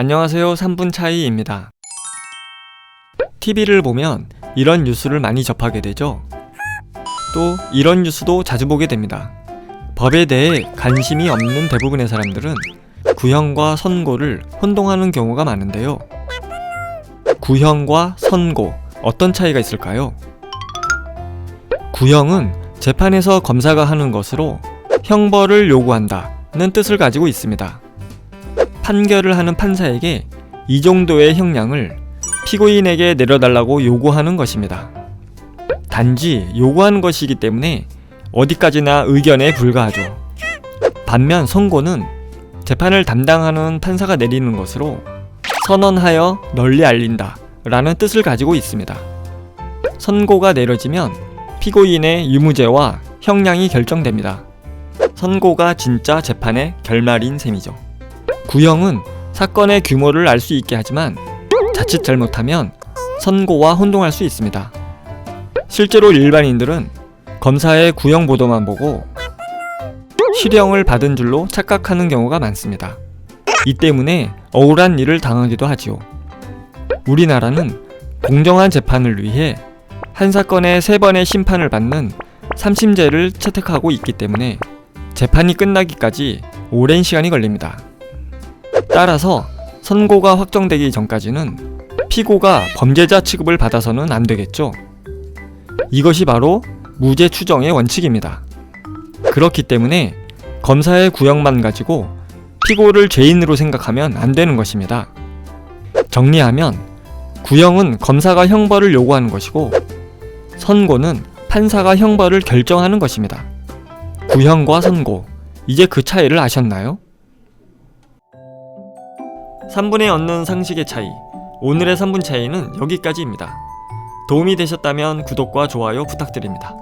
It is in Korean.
안녕하세요. 3분 차이입니다. TV를 보면 이런 뉴스를 많이 접하게 되죠. 또 이런 뉴스도 자주 보게 됩니다. 법에 대해 관심이 없는 대부분의 사람들은 구형과 선고를 혼동하는 경우가 많은데요. 구형과 선고 어떤 차이가 있을까요? 구형은 재판에서 검사가 하는 것으로 형벌을 요구한다는 뜻을 가지고 있습니다. 판결을 하는 판사에게 이 정도의 형량을 피고인에게 내려달라고 요구하는 것입니다. 단지 요구하는 것이기 때문에 어디까지나 의견에 불과하죠. 반면 선고는 재판을 담당하는 판사가 내리는 것으로 선언하여 널리 알린다 라는 뜻을 가지고 있습니다. 선고가 내려지면 피고인의 유무죄와 형량이 결정됩니다. 선고가 진짜 재판의 결말인 셈이죠. 구형은 사건의 규모를 알 수 있게 하지만 자칫 잘못하면 선고와 혼동할 수 있습니다. 실제로 일반인들은 검사의 구형 보도만 보고 실형을 받은 줄로 착각하는 경우가 많습니다. 이 때문에 억울한 일을 당하기도 하지요. 우리나라는 공정한 재판을 위해 한 사건에 세 번의 심판을 받는 삼심제를 채택하고 있기 때문에 재판이 끝나기까지 오랜 시간이 걸립니다. 따라서 선고가 확정되기 전까지는 피고가 범죄자 취급을 받아서는 안 되겠죠. 이것이 바로 무죄 추정의 원칙입니다. 그렇기 때문에 검사의 구형만 가지고 피고를 죄인으로 생각하면 안 되는 것입니다. 정리하면 구형은 검사가 형벌을 요구하는 것이고 선고는 판사가 형벌을 결정하는 것입니다. 구형과 선고, 이제 그 차이를 아셨나요? 3분에 얻는 상식의 차이. 오늘의 3분 차이는 여기까지입니다. 도움이 되셨다면 구독과 좋아요 부탁드립니다.